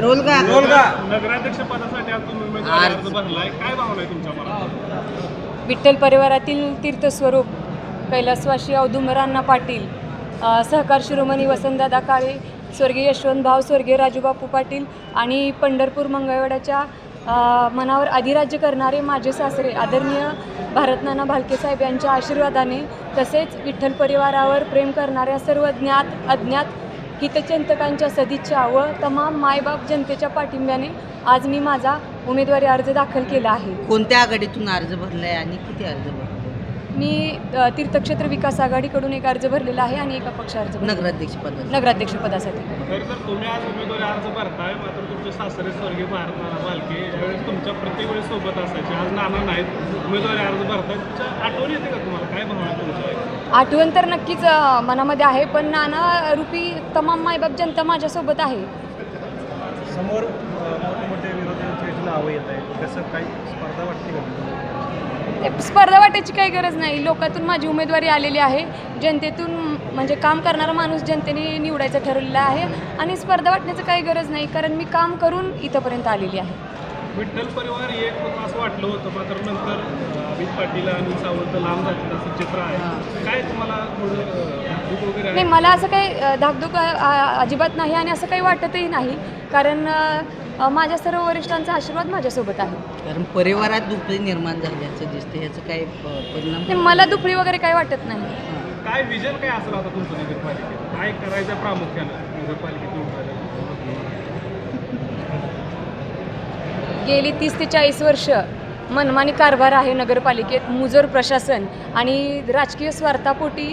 Role का नगराध्यक्ष पदासाठी आज तुम्ही उमेदवारी अर्ज भरलाय. काय भावना आहे तुमच्या मनात? विठ्ठल परिवारातील तीर्थस्वरूप कैलासवासी औदुंबरांना पाटील सहकार शिरोमणी वसंतदादा काळे स्वर्गीय यशवंतभाव स्वर्गीय राजूबापू पाटील आणि पंढरपूर मंगळवेढ्याच्या अ, मनावर अधिराज्य करणारे माझे सासरे आदरणीय भारतनाना भालके साहेब यांच्या आशीर्वादाने तसेच विठ्ठल परिवारावर प्रेम करणाऱ्या सर्व ज्ञात अज्ञात हितचिंतकांच्या सदिच्छा व तमाम मायबाप जनतेच्या पाठिंब्याने आज मी माझा उमेदवारी अर्ज दाखल केला आहे. कोणत्या आघाडीतून अर्ज भरलाय आणि किती अर्ज भरला मी तीर्थक्षेत्र विकास आघाडीकडून एक अर्ज भरलेला आहे आणि एक अपक्ष अर्ज नगराध्यक्ष पदासाठी आहे. नगराध्यक्षपदासाठी. खरं तर तुम्ही आज उमेदवारी अर्ज भरताय मात्र तुमचे सासरे स्वर्गीय बालके यावेळेस तुमच्या प्रत्येक वेळेस सोबत असायचे. आज नाना नाहीत उमेदवारी अर्ज भरताय आठवण येते का तुम्हाला? काय भावना तुमच्या? आठवण तर नक्कीच मनामध्ये आहे पण नाना रूपी तमाम मायबाप जनता माझ्यासोबत आहे. समोर मोठमोठे विरोधकांची नावं येत आहेत. कसं काही स्पर्धा वाटते का स्पर्धा वाटायची काही गरज नाही. लोकातून माझी उमेदवारी आलेली आहे. जनतेतून म्हणजे काम करणारा माणूस जनतेने निवडायचं ठरवलेलं आहे आणि स्पर्धा वाटण्याचं काही गरज नाही कारण मी काम करून इथंपर्यंत आलेली आहे. विठ्ठल परिवार एक असं वाटलं होतं मात्र नंतर अमित पाटील आणि सावंत लांब जातील असं चित्र आहे. काय तुम्हाला नाही मला असं काही धाकधूक अजिबात नाही आणि असं काही वाटतही नाही. कारण माझ्या सर्व वरिष्ठांचा आशीर्वाद माझ्यासोबत आहे कारण परिवारात दुपरी निर्माण झाल्याचं दिसतं ह्याचं काय प- परिणाम नाही, मला दुपरी वगैरे काही वाटत नाही. काय विजन काय असेल आता तुमचं नगरपालिकेत काय करायचं प्रामुख्यानं नगरपालिकेत निवडून आल्यावर? गेली तीस ते चाळीस वर्ष मनमानी कारभार आहे नगरपालिकेत मुजोर प्रशासन आणि राजकीय स्वार्थापोटी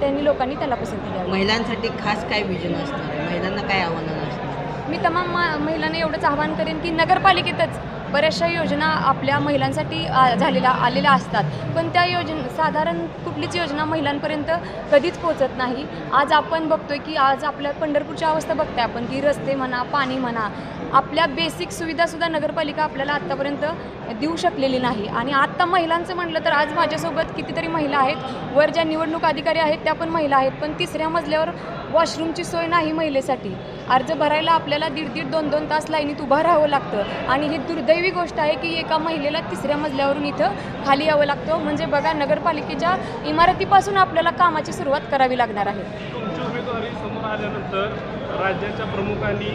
त्यांनी लोकांनी त्याला पसंती द्यावी. महिलांसाठी खास काय विजन असणार? आहे महिलांना काय आव्हानं असणार? मी तमाम महिलांना एवढंच आवाहन करेन की नगरपालिकेतच बऱ्याचशा योजना आपल्या महिलांसाठी झालेल्या आलेल्या असतात. पण त्या योजना साधारण कुठलीच योजना महिलांपर्यंत कधीच पोचत नाही. आज आपण बघतोय की आज आपल्या पंढरपूरची अवस्था बघताय आपण की रस्ते म्हणा पाणी म्हणा आपल्या बेसिक सुविधासुद्धा नगरपालिका आपल्याला आत्तापर्यंत देऊ शकलेली नाही. आणि आत्ता महिलांचं म्हटलं तर आज माझ्यासोबत कितीतरी महिला आहेत. वर ज्या निवडणूक अधिकारी आहेत त्या पण महिला आहेत. पण तिसऱ्या मजल्यावर वॉशरूमची सोय नाही महिलेसाठी. अर्ज भरायला आपल्याला दीड दीड दोन दोन तास लाईनीत उभं राहावं लागतं. आणि ही दुर्दैवी गोष्ट आहे की एका महिलेला तिसऱ्या मजल्यावरून इथं खाली यावं लागतं. म्हणजे बघा नगरपालिकेच्या इमारतीपासून आपल्याला कामाची सुरुवात करावी लागणार आहे. तुमची उमेदवारी समोर आल्यानंतर राज्याच्या प्रमुखांनी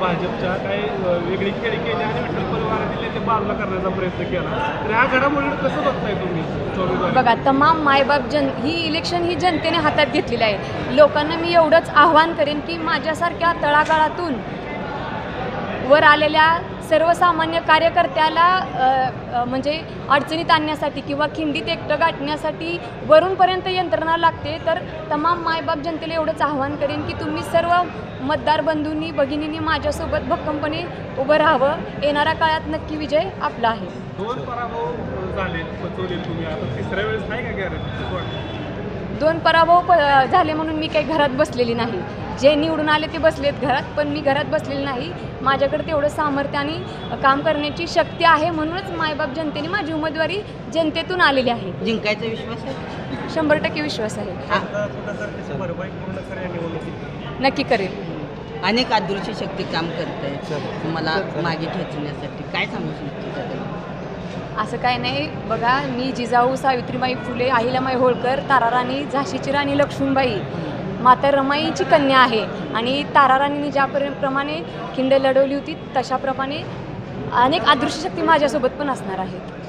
भाजपच्या काही वेगळी खेळी केली आणि विठ्ठल परिवारातील ते बाजूला करण्याचा प्रयत्न केला. तर ह्या घडामोडीवर कसं बघताय तुम्ही बघा तमाम मायबाप जन ही इलेक्शन ही जनतेने हातात घेतलेली आहे. लोकांना मी एवढंच आव्हान करेन की माझ्यासारख्या तळागाळातून वर आलेल्या सर्वसामान्य कार्यकर्त्याला म्हणजे अडचणीत आणण्यासाठी किंवा खिंडीत एकटं गाठण्यासाठी वरूनपर्यंत यंत्रणा लागते तर तमाम मायबाप जनतेला एवढंच आव्हान करेन की तुम्ही सर्व मतदार बंधूंनी भगिनींनी माझ्यासोबत भक्कमपणे उभं राहावं. येणाऱ्या काळात नक्की विजय आपला आहे. दोन पराभव झाले तुम्ही आता. तिसऱ्या वेळेस नाही का गॅरंटी दोन पराभव प झाले म्हणून मी काही घरात बसलेली नाही. जे निवडून आले ते बसलेत घरात पण मी घरात बसलेली नाही. माझ्याकडे तेवढं सामर्थ्य आणि काम करण्याची शक्ती आहे म्हणूनच मायबाप जनतेने माझी उमेदवारी जनतेतून आलेली आहे. जिंकायचा विश्वास आहे? शंभर टक्के विश्वास आहे. नक्की करेल. अनेक अदृश्य शक्ती काम करते. मला मागे खेचण्यासाठी काय सांगू शकतो? असं काय नाही. बघा मी जिजाऊ सावित्रीबाई फुले अहिल्यामाई होळकर ताराराणी झाशीची राणी लक्ष्मीबाई माता रमाईची कन्या आहे. आणि ताराराणीने ज्याप्रमाणे खिंड लढवली होती तशाप्रमाणे अनेक अदृश्य शक्ती माझ्यासोबत पण असणार आहेत.